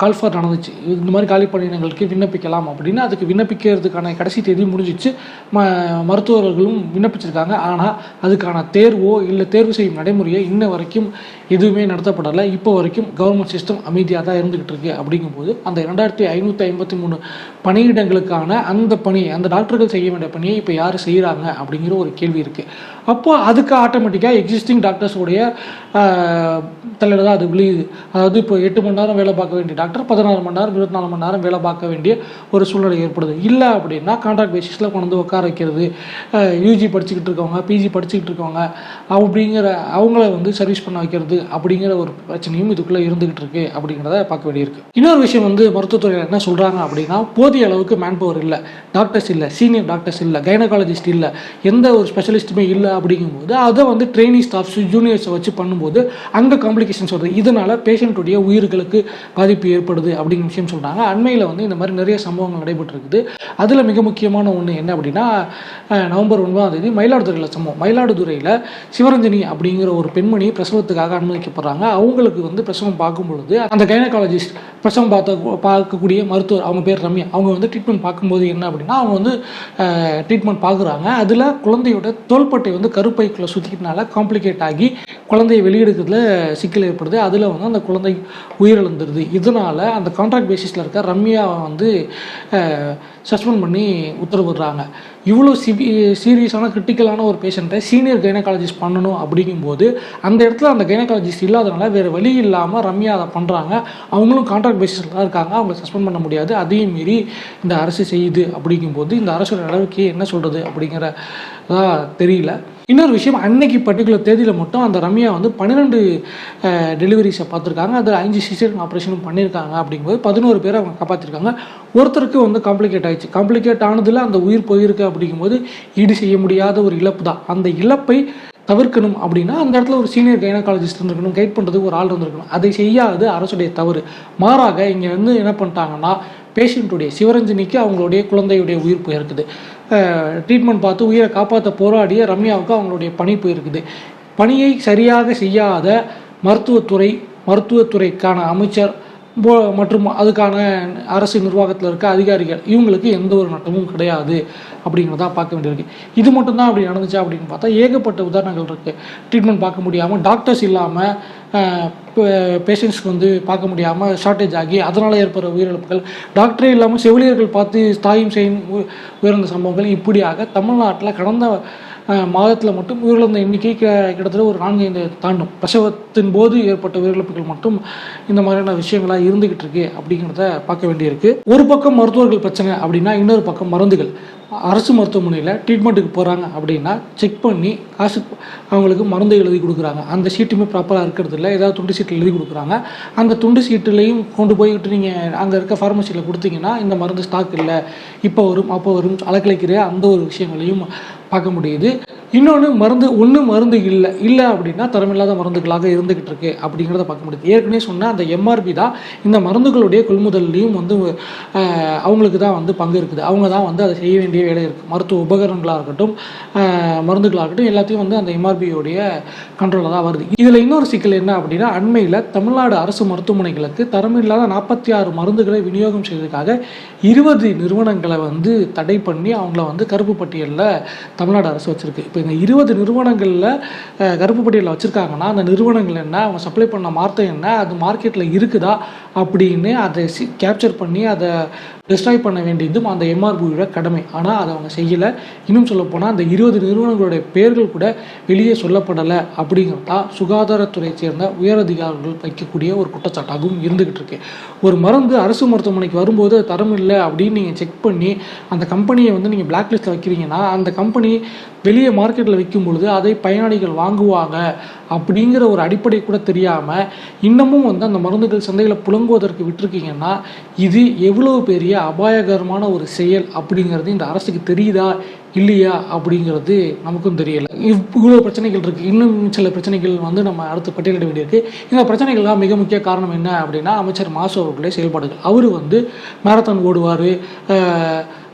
கால்ஃபார் நடந்துச்சு. இந்த மாதிரி காலி பணியிடங்களுக்கு விண்ணப்பிக்கலாம் அப்படின்னு அதுக்கு விண்ணப்பிக்கிறதுக்கான கடைசி தேதி முடிஞ்சிச்சு. ம மருத்துவர்களும் விண்ணப்பிச்சிருக்காங்க. ஆனால் அதுக்கான தேர்வோ இல்லை தேர்வு செய்யும் நடைமுறையோ இன்ன வரைக்கும் எதுவுமே நடத்தப்படலை. இப்போ வரைக்கும் கவர்மெண்ட் சிஸ்டம் அமைதியாக தான் இருந்துக்கிட்டு இருக்கு அப்படிங்கும்போது அந்த ரெண்டாயிரத்தி ஐநூற்றி ஐம்பத்தி மூணு பணியிடங்களுக்கான அந்த பணி அந்த டாக்டர்கள் செய்ய வேண்டிய பணியை இப்போ யார் செய்கிறாங்க அப்படிங்கிற ஒரு கேள்வி இருக்குது அப்போது அதுக்கு ஆட்டோமேட்டிக்காக எக்ஸிஸ்டிங் டாக்டர்ஸோடைய தலையில் தான் அது விழுகுது. அதாவது இப்போ எட்டு மணி நேரம் வேலை பார்க்க வேண்டிய டாக்டர் பதினாறு மணி நேரம் இருபத்தி நாலு மணி நேரம் வேலை பார்க்க வேண்டிய ஒரு சூழ்நிலை ஏற்படுது. இல்லை அப்படின்னா கான்ட்ராக்ட் பேசிஸில் கொண்டு வந்து உட்கார வைக்கிறது யூஜி படிச்சுக்கிட்டு இருக்கவங்க பிஜி படிச்சுக்கிட்டு இருக்கவங்க அப்படிங்கிற அவங்கள வந்து சர்வீஸ் பண்ண வைக்கிறது அப்படிங்கிற ஒரு பிரச்சனையும் இதுக்குள்ளே இருந்துகிட்டு இருக்கு அப்படிங்கிறத பார்க்க வேண்டியிருக்கு. இன்னொரு விஷயம் வந்து மருத்துவத்துறையில் என்ன சொல்கிறாங்க அப்படின்னா போதிய அளவுக்கு மேன் பவர் இல்லை டாக்டர்ஸ் இல்லை சீனியர் டாக்டர்ஸ் இல்லை கைனகாலஜிஸ்ட் இல்லை எந்த ஒரு ஸ்பெஷலிஸ்ட்டுமே இல்லை அப்படிங்கும்போது அதை வந்து ட்ரெயினிங் ஸ்டாஃப்ஸ் ஜூனியர்ஸை வச்சு பண்ணும்போது அங்கே காம்ப்ளிகேஷன்ஸ் வருது. இதனால் பேஷண்ட்டுடைய உயிர்களுக்கு பாதிப்பு ஏற்படுது அப்படிங்கிற விஷயம் சொல்கிறாங்க அண்மையில் வந்து இந்த மாதிரி நிறைய சம்பவங்கள் நடைபெற்றிருக்குது. அதில் மிக முக்கியமான ஒன்று என்ன அப்படின்னா நவம்பர் ஒன்பதாம் தேதி மயிலாடுதுறையில் சம்பவம். மயிலாடுதுறையில் சிவரஞ்சனி அப்படிங்கிற ஒரு பெண்மணி பிரசவத்துக்காக அனுமதிக்கப்படுறாங்க. அவங்களுக்கு வந்து பிரசவம் பார்க்கும் பொழுது அந்த கைனகாலஜிஸ்ட் பிரசவம் பார்த்த பார்க்கக்கூடிய மருத்துவர் அவங்க பேர் ரம்யா அவங்க வந்து ட்ரீட்மெண்ட் பார்க்கும்போது என்ன அப்படின்னா அவங்க வந்து ட்ரீட்மெண்ட் பார்க்குறாங்க. அதில் குழந்தையோட தோள்பட்டை வந்து கருப்பைக்குள்ளே சுற்றிக்கிட்டனால காம்ப்ளிகேட் ஆகி குழந்தையை வெளியெடுக்கிறதுல சிக்கல் ஏற்படுது. அதில் வந்து அந்த குழந்தை உயிரிழந்துருது. இதனால் அந்த கான்ட்ராக்ட் பேசிஸில் இருக்க ரம்யாவை வந்து சஸ்பெண்ட் பண்ணி உத்தரவிடுறாங்க. இவ்வளோ சிவி சீரியஸான கிரிட்டிக்கலான ஒரு பேஷண்ட்டை சீனியர் கைனகாலஜிஸ்ட் பண்ணணும் அப்படிங்கும்போது அந்த இடத்துல அந்த கைனகாலஜிஸ்ட் இல்லாதனால வேறு வழி இல்லாமல் ரம்யா அதை பண்ணுறாங்க அவங்களும் கான்ட்ராக்ட் பேசிஸில் தான் இருக்காங்க. அவங்கள சஸ்பெண்ட் பண்ண முடியாது. அதையும் மீறி இந்த அரசு செய்யுது அப்படிங்கும்போது இந்த அரசோட நடவடிக்கையை என்ன சொல்கிறது அப்படிங்கிறதா தெரியல. இன்னொரு விஷயம் அன்னைக்கு பர்டிகுலர் தேதியில் மட்டும் அந்த ரம்யா வந்து பன்னிரெண்டு டெலிவரிஸை பார்த்துருக்காங்க. அதில் அஞ்சு சிசேரியன் ஆப்ரேஷனும் பண்ணியிருக்காங்க அப்படிங்கும்போது பதினோரு பேரை அவங்க காப்பாற்றிருக்காங்க ஒருத்தருக்கு வந்து காம்ப்ளிகேட் ஆயிடுச்சு. காம்ப்ளிகேட் ஆனதில் அந்த உயிர் போயிருக்கு அப்படிங்கும்போது ஈடு செய்ய முடியாத ஒரு இழப்பு தான். அந்த இழப்பை தவிர்க்கணும் அப்படின்னா அந்த இடத்துல ஒரு சீனியர் கைனகாலஜிஸ்ட் இருந்திருக்கணும் கைட் பண்ணுறதுக்கு ஒரு ஆள் இருந்திருக்கணும். அதை செய்யாது அரசுடைய தவறு. மாறாக இங்கே வந்து என்ன பண்ணிட்டாங்கன்னா பேஷண்ட்டுடைய சிவரஞ்சனிக்கு அவங்களுடைய குழந்தையுடைய உயிர் போயிருக்குது. ட்ரீட்மெண்ட் பார்த்து உயிரை காப்பாற்ற போராடிய ரம்யாவுக்கு அவங்களுடைய பணி போயிருக்குது. பணியை சரியாக செய்யாத மருத்துவத்துறை மருத்துவத்துறைக்கான அமைச்சர் மற்றும் அதுக்கான அரசு நிர்வாகத்தில் இருக்க அதிகாரிகள் இவங்களுக்கு எந்த ஒரு நட்டமும் கிடையாது அப்படிங்கிறதா பார்க்க வேண்டியிருக்கு. இது மட்டும்தான் அப்படி நடந்துச்சா அப்படின்னு பார்த்தா ஏகப்பட்ட உதாரணங்கள் இருக்குது ட்ரீட்மெண்ட் பார்க்க முடியாமல் டாக்டர்ஸ் இல்லாமல் பேஷண்ட்ஸ்க்கு வந்து பார்க்க முடியாமல் ஷார்ட்டேஜ் ஆகி அதனால் ஏற்படுற உயிரிழப்புகள் டாக்டரே இல்லாமல் செவிலியர்கள் பார்த்து தாயும் செய்யும் உயர்ந்த சம்பவங்கள் இப்படியாக தமிழ்நாட்டில் கடந்த மாதத்தில் மட்டும் உயிரிழந்த எண்ணிக்கை க- கிட்டத்தட்ட ஒரு நான்கு ஐந்து தாண்டும். பிரசவத்தின் போது ஏற்பட்ட உயிரிழப்புகள் மட்டும் இந்த மாதிரியான விஷயங்களாக இருந்துகிட்டு இருக்கு அப்படிங்கிறத பார்க்க வேண்டியிருக்கு. ஒரு பக்கம் மருத்துவர்கள் பிரச்சனை அப்படின்னா இன்னொரு பக்கம் மருந்துகள். அரசு மருத்துவமனையில் ட்ரீட்மெண்ட்டுக்கு போகிறாங்க அப்படின்னா செக் பண்ணி காசு அவங்களுக்கு மருந்து எழுதி கொடுக்குறாங்க. அந்த சீட்டுமே ப்ராப்பராக இருக்கிறது இல்லை. ஏதாவது துண்டு சீட்டில் எழுதி கொடுக்குறாங்க. அந்த துண்டு சீட்டுலையும் கொண்டு போய்கிட்டு நீங்கள் அங்கே இருக்க ஃபார்மசியில் கொடுத்தீங்கன்னா இந்த மருந்து ஸ்டாக் இல்லை. இப்போ வரும் அப்போ வரும் அலக்கழிக்கிற அந்த ஒரு விஷயங்களையும் பார்க்க முடியுது. இன்னொன்று மருந்து ஒன்று மருந்து இல்லை. இல்லை அப்படின்னா தரமில்லாத மருந்துகளாக இருந்துகிட்டு இருக்கு அப்படிங்கிறத பார்க்க முடியுது. ஏற்கனவே சொன்ன அந்த எம்ஆர்பி தான் இந்த மருந்துகளுடைய கொள்முதல்லையும் வந்து அவங்களுக்கு தான் வந்து பங்கு இருக்குது. அவங்க தான் வந்து அதை செய்ய வேண்டிய வேலை இருக்குது மருத்துவ உபகரணங்களாக இருக்கட்டும் மருந்துகளாக இருக்கட்டும் எல்லாத்தையும் வந்து அந்த எம்ஆர்பியோடைய கண்ட்ரோலில் தான் வருது. இதில் இன்னொரு சிக்கல் என்ன அப்படின்னா அண்மையில் தமிழ்நாடு அரசு மருத்துவமனைகளுக்கு தரமில்லாத நாற்பத்தி ஆறு மருந்துகளை விநியோகம் செய்வதற்காக இருபது நிறுவனங்களை வந்து தடை பண்ணி அவங்கள வந்து கருப்பு பட்டியலில் தமிழ்நாடு அரசு வச்சிருக்கு. இப்போ இந்த இருபது நிறுவனங்களில் கருப்பு பட்டியலில் வச்சுருக்காங்கன்னா அந்த நிறுவனங்கள் என்ன அவங்க சப்ளை பண்ண மார்த்தம் என்ன அது மார்க்கெட்டில் இருக்குதா? அப்படின்னு அதை கேப்சர் பண்ணி அதை டிஸ்ட்ராய் பண்ண வேண்டியதும் அந்த எம்ஆர்பியோட கடமை. ஆனால் அதை அவங்க செய்யலை. இன்னும் சொல்லப்போனால் அந்த இருபது நிறுவனங்களுடைய பெயர்கள் கூட வெளியே சொல்லப்படலை அப்படிங்கிறதா சுகாதாரத்துறையை சுகாதாரத்துறை சேர்ந்த உயரதிகாரிகள் வைக்கக்கூடிய ஒரு குற்றச்சாட்டாகவும் இருந்துகிட்டு இருக்கு. ஒரு மருந்து அரசு மருத்துவமனைக்கு வரும்போது தரம் இல்லை அப்படின்னு நீங்கள் செக் பண்ணி அந்த கம்பெனியை வந்து நீங்கள் பிளாக் லிஸ்ட்டில் வைக்கிறீங்கன்னா அந்த கம்பெனி வெளியே மார்க்கெட்டில் விற்கும் பொழுது அதை பயனாளிகள் வாங்குவாங்க அப்படிங்கிற ஒரு அடிப்படை கூட தெரியாமல் இன்னமும் வந்து அந்த மருந்துகள் சந்தையில் புழங்குவதற்கு விட்டுருக்கீங்கன்னா இது எவ்வளவு பெரிய அபாயகரமான ஒரு செயல் அப்படிங்கிறது இந்த அரசுக்கு தெரியுதா இல்லையா அப்படிங்கிறது நமக்கும் தெரியலை. இவ்வளோ பிரச்சனைகள் இருக்குது இன்னும் சில பிரச்சனைகள் வந்து நம்ம அடுத்து பட்டியலிட வேண்டியிருக்கு. இந்த பிரச்சனைகள்லாம் மிக முக்கிய காரணம் என்ன அப்படின்னா அமைச்சர் மாசு அவர்களுடைய செயல்பாடுகள். அவர் வந்து மேரத்தான் ஓடுவார்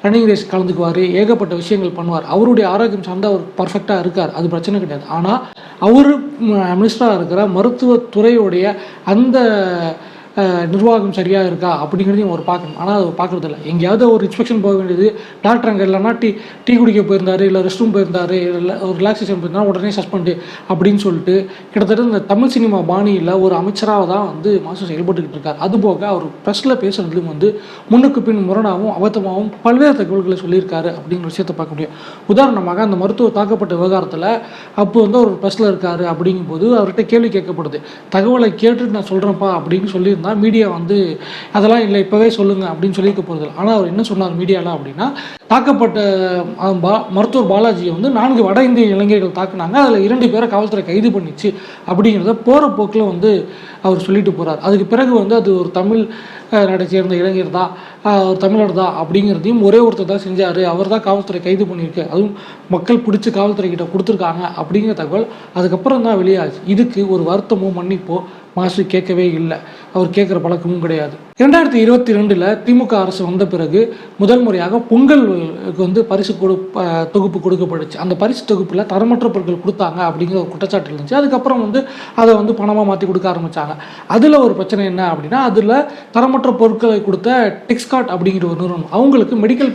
ரன்னிங் ரேஸ் கலந்துக்குவார் ஏகப்பட்ட விஷயங்கள் பண்ணுவார். அவருடைய ஆரோக்கியம் சார்ந்து அவர் பர்ஃபெக்டாக இருக்கார். அது பிரச்சனை கிடையாது. ஆனால் அவர் மினிஸ்டராக இருக்கிற மருத்துவத்துறையுடைய அந்த நிர்வாகம் சரியாக இருக்கா அப்படிங்கிறதையும் அவர் பார்க்கணும். ஆனால் அவர் பார்க்குறது இல்லை எங்கேயாவது ஒரு இன்ஸ்பெக்ஷன் போக வேண்டியது டாக்டர் அங்கே இல்லைன்னா டீ டீ குடிக்க போயிருந்தார் இல்லை ரெஸ்ட் ரூம் போயிருந்தார் இல்லை ஒரு ரிலாக்ஸேஷன் போயிருந்தா உடனே சஸ்பெண்டு அப்படின்னு சொல்லிட்டு கிட்டத்தட்ட இந்த தமிழ் சினிமா பாணியில் ஒரு அமைச்சராக தான் வந்து மாசம் செயல்பட்டுக்கிட்டு இருக்கார். அதுபோக அவர் ப்ரெஸ்ஸில் பேசுகிறதுலையும் வந்து முன்னுக்கு பின் முரணாகவும் அபத்தமாகவும் பல்வேறு தகவல்களை சொல்லியிருக்காரு அப்படிங்கிற விஷயத்தை பார்க்க முடியும். உதாரணமாக அந்த மருத்துவ தாக்கப்பட்ட விவகாரத்தில் அப்போ வந்து அவர் ப்ரெஸ்ஸில் இருக்கார் அப்படிங்கும்போது அவர்கிட்ட கேள்வி கேட்கப்படுது. தகவலை கேட்டுட்டு நான் சொல்கிறேன்ப்பா அப்படின்னு இருந்தால் மீடியா வந்து அதெல்லாம் இல்லை இப்போவே சொல்லுங்கள் அப்படின்னு சொல்லியிருக்க போகிறது ஆனால் அவர் என்ன சொன்னார் மீடியாவில் அப்படின்னா தாக்கப்பட்ட பா மருத்துவர் பாலாஜியை வந்து நான்கு வட இந்திய இளைஞர்கள் தாக்குனாங்க. அதில் இரண்டு பேரை காவல்துறை கைது பண்ணிச்சு அப்படிங்கிறத போகிற போக்கில் வந்து அவர் சொல்லிட்டு போகிறார் அதுக்கு பிறகு வந்து அது ஒரு தமிழ் நடை நாட்டை சேர்ந்த இளைஞர் தான் ஒரு தமிழர் தான் அப்படிங்கிறதையும் ஒரே ஒருத்தர் தான் செஞ்சார். அவர் தான் காவல்துறை கைது பண்ணியிருக்கு. அதுவும் மக்கள் பிடிச்சி காவல்துறை கிட்ட கொடுத்துருக்காங்க அப்படிங்கிற தகவல் அதுக்கப்புறம் தான் வெளியாச்சு. இதுக்கு ஒரு வருத்தமோ மன்னிப்போ மாசு கேட்கவே இல்லை. அவர் கேட்குற பழக்கமும் கிடையாது. இரண்டாயிரத்தி இருபத்தி ரெண்டில் திமுக அரசு வந்த பிறகு முதல் முறையாக பொங்கலுக்கு வந்து பரிசு கொடு தொகுப்பு கொடுக்கப்பட்டுச்சு. அந்த பரிசு தொகுப்பில் தரமற்ற பொருட்கள் கொடுத்தாங்க அப்படிங்கிற ஒரு குற்றச்சாட்டு இருந்துச்சு. அதுக்கப்புறம் வந்து அதை வந்து பணமாக மாற்றி கொடுக்க ஆரம்பித்தாங்க அதில் ஒரு பிரச்சனை என்ன அப்படின்னா அதில் தரமற்ற பொருட்களை கொடுத்த டெக்ஸ்காட் அப்படிங்கிற ஒரு நிறுவனம் அவங்களுக்கு மெடிக்கல்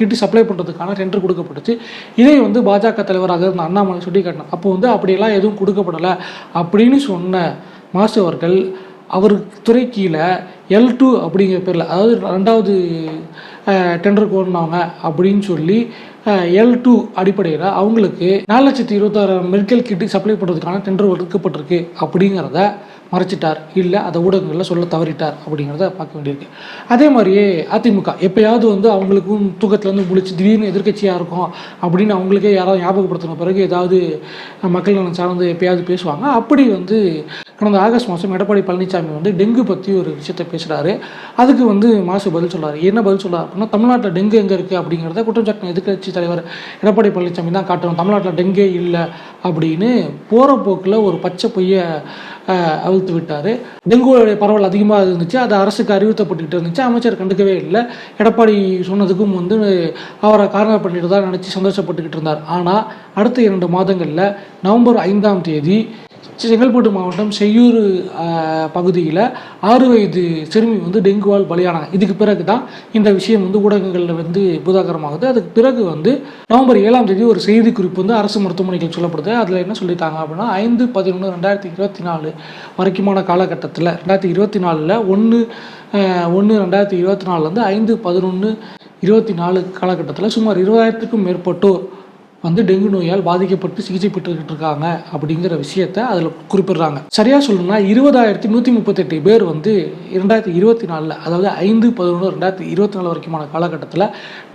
கிட் சப்ளை பண்ணுறதுக்கான டெண்டர் கொடுக்கப்பட்டுச்சு. இதை வந்து பாஜக தலைவராக இருந்த அண்ணாமலை சுட்டி காட்டினார் அப்போ வந்து அப்படியெல்லாம் எதுவும் கொடுக்கப்படலை அப்படின்னு சொன்ன மாசு அவர்கள் அவர் துறை கீழே எல் டூ அப்படிங்கிற பேரில் அதாவது ரெண்டாவது டெண்டர் கோரினவங்க அப்படின்னு சொல்லி எல் டூ அடிப்படையில் அவங்களுக்கு நாலு லட்சத்தி இருபத்தாறாயிரம் மெடிக்கல் கிட்டு சப்ளை பண்ணுறதுக்கான டெண்டர் ஒதுக்கப்பட்டிருக்கு அப்படிங்கிறத மறைச்சிட்டார். இல்லை அதை ஊடகங்களில் சொல்ல தவறிட்டார் அப்படிங்கிறத பார்க்க வேண்டியிருக்கு. அதே மாதிரியே அதிமுக எப்போயாவது வந்து அவங்களுக்கும் தூக்கத்துலேருந்து முழிச்சு திடீர்னு எதிர்கட்சியாக இருக்கும் அப்படின்னு அவங்களுக்கே யாராவது ஞாபகப்படுத்தின பிறகு ஏதாவது மக்கள் நலன் சார்ந்து எப்பயாவது பேசுவாங்க. அப்படி வந்து கடந்த ஆகஸ்ட் மாதம் எடப்பாடி பழனிசாமி வந்து டெங்கு பற்றி ஒரு விஷயத்தை பேசுகிறாரு அதுக்கு வந்து மாசு பதில் சொல்கிறார் என்ன பதில் சொல்கிறார் அப்படின்னா தமிழ்நாட்டில் டெங்கு எங்கே இருக்குது அப்படிங்கிறத குற்றச்சாட்டு எதிர்க்கட்சி தலைவர் எடப்பாடி பழனிசாமி தான் காட்டணும். தமிழ்நாட்டில் டெங்கே இல்லை அப்படின்னு போகிற போக்கில் ஒரு பச்சை பொய்யை அவிழ்த்து விட்டார். டெங்குடைய பரவல் அதிகமாக இருந்துச்சு. அது அரசுக்கு அறிவுறுத்தப்பட்டுக்கிட்டு இருந்துச்சு. அமைச்சர் கண்டுக்கவே இல்லை. எடப்பாடி சொன்னதுக்கும் வந்து அவரை காரணம் பண்ணிட்டு தான் நினச்சி சந்தோஷப்பட்டுக்கிட்டு இருந்தார். ஆனால் அடுத்த இரண்டு மாதங்களில் நவம்பர் ஐந்தாம் தேதி செங்கல்பட்டு மாவட்டம் செய்யூர் பகுதியில் ஆறு வயது சிறுமி வந்து டெங்குவால் பலியானாங்க இதுக்கு பிறகு தான் இந்த விஷயம் வந்து ஊடகங்களில் வந்து பூதாகரமாகுது. அதுக்கு பிறகு வந்து நவம்பர் ஏழாம் தேதி ஒரு செய்தி குறிப்பு வந்து அரசு மருத்துவமனைகள் சொல்லப்படுது. அதில் என்ன சொல்லிட்டாங்க அப்படின்னா ஐந்து பதினொன்று ரெண்டாயிரத்தி இருபத்தி நாலு வரைக்குமான காலகட்டத்தில் ரெண்டாயிரத்தி இருபத்தி நாலில் ஒன்று ஒன்று ரெண்டாயிரத்தி இருபத்தி நாலுலேருந்து ஐந்து பதினொன்று இருபத்தி நாலு காலகட்டத்தில் சுமார் இருபதாயிரத்துக்கும் மேற்பட்டோர் வந்து டெங்கு நோயால் பாதிக்கப்பட்டு சிகிச்சை பெற்றுக்கிட்டு இருக்காங்க அப்படிங்கிற விஷயத்த அதில் குறிப்பிடுறாங்க. சரியாக சொல்லணும்னா இருபதாயிரத்தி நூற்றி முப்பத்தெட்டு பேர் வந்து இரண்டாயிரத்தி இருபத்தி நாலில் அதாவது ஐந்து பதினொன்று ரெண்டாயிரத்தி இருபத்தி நாலு வரைக்குமான காலகட்டத்தில்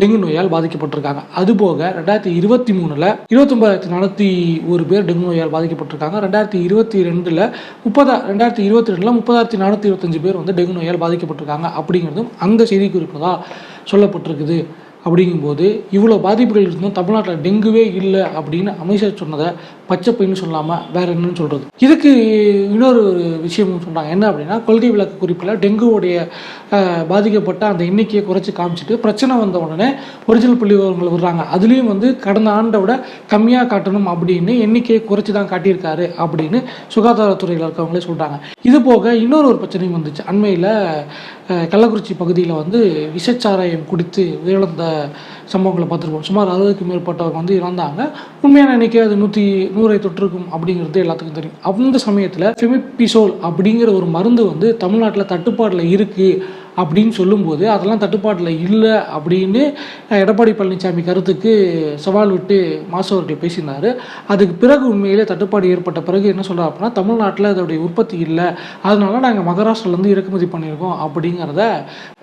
டெங்கு நோயால் பாதிக்கப்பட்டிருக்காங்க. அதுபோக ரெண்டாயிரத்தி இருபத்தி மூணில் இருபத்தொம்பதாயிரத்தி நானூற்றி ஒரு பேர் டெங்கு நோயால் பாதிக்கப்பட்டிருக்காங்க. ரெண்டாயிரத்தி இருபத்தி ரெண்டில் முப்பதா ரெண்டாயிரத்தி இருபத்தி ரெண்டில் முப்பதாயிரத்தி நானூற்றி இருபத்தஞ்சு பேர் வந்து டெங்கு நோயால் பாதிக்கப்பட்டிருக்காங்க அப்படிங்கிறதும் அந்த செய்திக்குறிப்பு தான் சொல்லப்பட்டிருக்குது. அப்படிங்கும்போது இவ்வளோ பாதிப்புகள் இருந்தும் தமிழ்நாட்டில் டெங்குவே இல்லை அப்படின்னு அமைச்சர் சொன்னதை பச்சை சொல்லாமல் வேற என்னன்னு சொல்கிறது இதுக்கு இன்னொரு ஒரு விஷயமும் சொல்கிறாங்க என்ன அப்படின்னா கொள்கை விளக்கு குறிப்பில் டெங்குவோடைய பாதிக்கப்பட்ட அந்த எண்ணிக்கையை குறைச்சி காமிச்சிட்டு பிரச்சனை வந்த உடனே ஒரிஜினல் புள்ளி விவரங்கள் விடுறாங்க. அதுலேயும் வந்து கடந்த ஆண்டை விட கம்மியாக காட்டணும் அப்படின்னு எண்ணிக்கையை குறைச்சி தான் காட்டியிருக்காரு அப்படின்னு சுகாதாரத்துறையில் இருக்கவங்களே சொல்கிறாங்க இது போக இன்னொரு ஒரு பிரச்சனையும் வந்துச்சு. அண்மையில் கள்ளக்குறிச்சி பகுதியில் வந்து விஷச்சாராயம் குடித்து உயிரிழந்த சம்பவங்களை பார்த்துருப்போம் சுமார் அறுபதுக்கு மேற்பட்டவங்க வந்து இறந்தாங்க. உண்மையான எண்ணிக்கை அது நூற்றி நூறை தொற்றுக்கும் அப்படிங்கிறது எல்லாத்துக்கும் தெரியும். அந்த சமயத்தில் ஃபெமிபிசோல் அப்படிங்கிற ஒரு மருந்து வந்து தமிழ்நாட்டில் தட்டுப்பாடில் இருக்குது அப்படின்னு சொல்லும்போது அதெல்லாம் தட்டுப்பாட்டில் இல்லை அப்படின்னு எடப்பாடி பழனிசாமி கருத்துக்கு சவால் விட்டு மாசு அவர்கள் பேசியிருந்தார் அதுக்கு பிறகு உண்மையிலே தட்டுப்பாடு ஏற்பட்ட பிறகு என்ன சொல்கிறார் அப்படின்னா தமிழ்நாட்டில் அதோடைய உற்பத்தி இல்லை. அதனால நாங்கள் மகாராஷ்டிரிலேருந்து இறக்குமதி பண்ணியிருக்கோம். அப்படிங்கிறத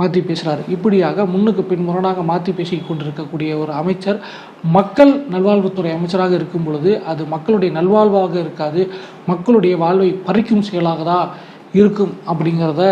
மாற்றி பேசுகிறார் இப்படியாக முன்னுக்கு பின் முரணாக மாற்றி பேசி கொண்டிருக்கக்கூடிய ஒரு அமைச்சர் மக்கள் நல்வாழ்வுத்துறை அமைச்சராக இருக்கும் பொழுது அது மக்களுடைய நல்வாழ்வாக இருக்காது. மக்களுடைய வாழ்வை பறிக்கும் செயலாக தான் இருக்கும் அப்படிங்கிறத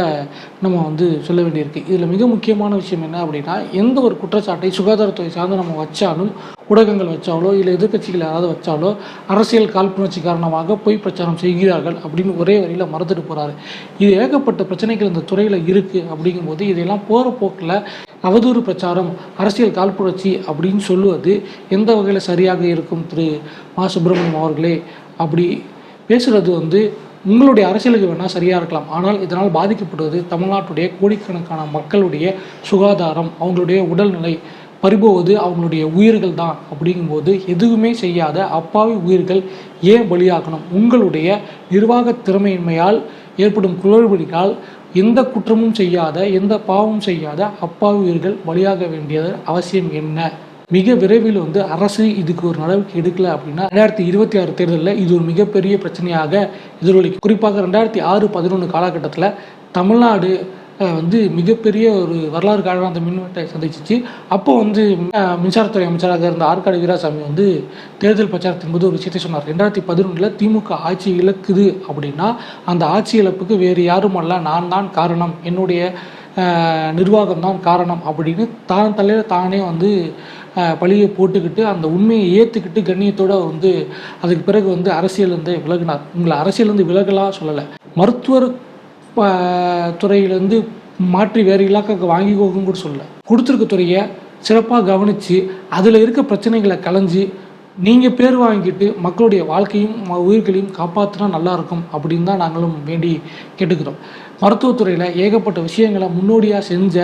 நம்ம வந்து சொல்ல வேண்டியிருக்கு. இதில் மிக முக்கியமான விஷயம் என்ன அப்படின்னா எந்த ஒரு குற்றச்சாட்டை சுகாதாரத்துறை சார்ந்து நம்ம வச்சாலும் ஊடகங்கள் வச்சாலோ இல்லை எதிர்க்கட்சிகள் யாராவது வச்சாலோ அரசியல் காழ்ப்புணர்ச்சி காரணமாக பொய் பிரச்சாரம் செய்கிறார்கள் அப்படின்னு ஒரே வரியில் மறந்துட்டு போகிறாரு இது ஏகப்பட்ட பிரச்சனைகள் இந்த துறையில் இருக்குது அப்படிங்கும்போது இதையெல்லாம் போகிற போக்கில் அவதூறு பிரச்சாரம் அரசியல் காழ்ப்புணர்ச்சி அப்படின்னு சொல்லுவது எந்த வகையில் சரியாக இருக்கும் திரு. மா. சுப்பிரமணியம் அவர்களே? அப்படி பேசுகிறது வந்து உங்களுடைய அரசியலுக்கு வேணால் சரியாக இருக்கலாம். ஆனால் இதனால் பாதிக்கப்படுவது தமிழ்நாட்டுடைய கோடிக்கணக்கான மக்களுடைய சுகாதாரம் அவங்களுடைய உடல்நிலை பறிபோவது அவங்களுடைய உயிர்கள் தான் அப்படிங்கும்போது எதுவுமே செய்யாத அப்பாவி உயிர்கள் ஏன் பலியாகணும்? உங்களுடைய நிர்வாக திறமையின்மையால் ஏற்படும் குளறுபடியால் எந்த குற்றமும் செய்யாத எந்த பாவமும் செய்யாத அப்பாவி உயிர்கள் பலியாக வேண்டியது அவசியம் என்ன? மிக விரைவில் வந்து அரசு இதுக்கு ஒரு நடவடிக்கை எடுக்கல அப்படின்னா ரெண்டாயிரத்தி இருபத்தி ஆறு தேர்தலில் இது ஒரு மிகப்பெரிய பிரச்சனையாக எதிரொலிக்கும். குறிப்பாக ரெண்டாயிரத்தி ஆறு பதினொன்று காலகட்டத்தில் தமிழ்நாடு வந்து மிகப்பெரிய ஒரு வரலாறு காரணம் அந்த மின்வெட்டை சந்திச்சிச்சு. அப்போ வந்து மின்சாரத்துறை அமைச்சராக இருந்த ஆற்காடு வீராசாமி வந்து தேர்தல் பிரச்சாரத்தின் போது ஒரு விஷயத்தை சொன்னார். ரெண்டாயிரத்தி பதினொன்றில் திமுக ஆட்சி இழக்குது அப்படின்னா அந்த ஆட்சி இழப்புக்கு வேறு யாரும் அல்ல நான் தான் காரணம். என்னுடைய நிர்வாகம் தான் காரணம் அப்படின்னு தான் தலையில் தானே வந்து பழியை போட்டுக்கிட்டு அந்த உண்மையை ஏற்றுக்கிட்டு கண்ணியத்தோடு வந்து அதுக்கு பிறகு வந்து அரசியலேருந்து விலகினார். உங்களை அரசியலேருந்து விலகலாம் சொல்லலை. மருத்துவர் துறையிலேருந்து மாற்றி வேறு இலாக்காக்கு வாங்கிக்கோங்கன்னு கூட சொல்லலை. கொடுத்துருக்க துறையை சிறப்பாக கவனித்து அதில் இருக்க பிரச்சனைகளை களைஞ்சி நீங்கள் பேர் வாங்கிட்டு மக்களுடைய வாழ்க்கையும் உயிர்களையும் காப்பாற்றினா நல்லாயிருக்கும் அப்படின்னு தான் நாங்களும் வேண்டி கேட்டுக்கிறோம். மருத்துவத்துறையில் ஏகப்பட்ட விஷயங்களை முன்னோடியாக செஞ்ச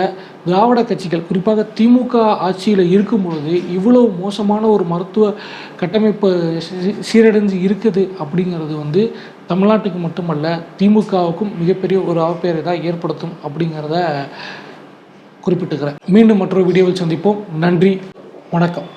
திராவிட கட்சிகள் குறிப்பாக திமுக ஆட்சியில் இருக்கும் பொழுது இவ்வளோ மோசமான ஒரு மருத்துவ கட்டமைப்பு சீரடைஞ்சு இருக்குது அப்படிங்கிறது வந்து தமிழ்நாட்டுக்கு மட்டுமல்ல திமுகவுக்கும் மிகப்பெரிய ஒரு அவப்பெயரை தான் ஏற்படுத்தும் அப்படிங்கிறத குறிப்பிட்டுக்கிறேன். மீண்டும் மற்றொரு வீடியோவில் சந்திப்போம். நன்றி. வணக்கம்.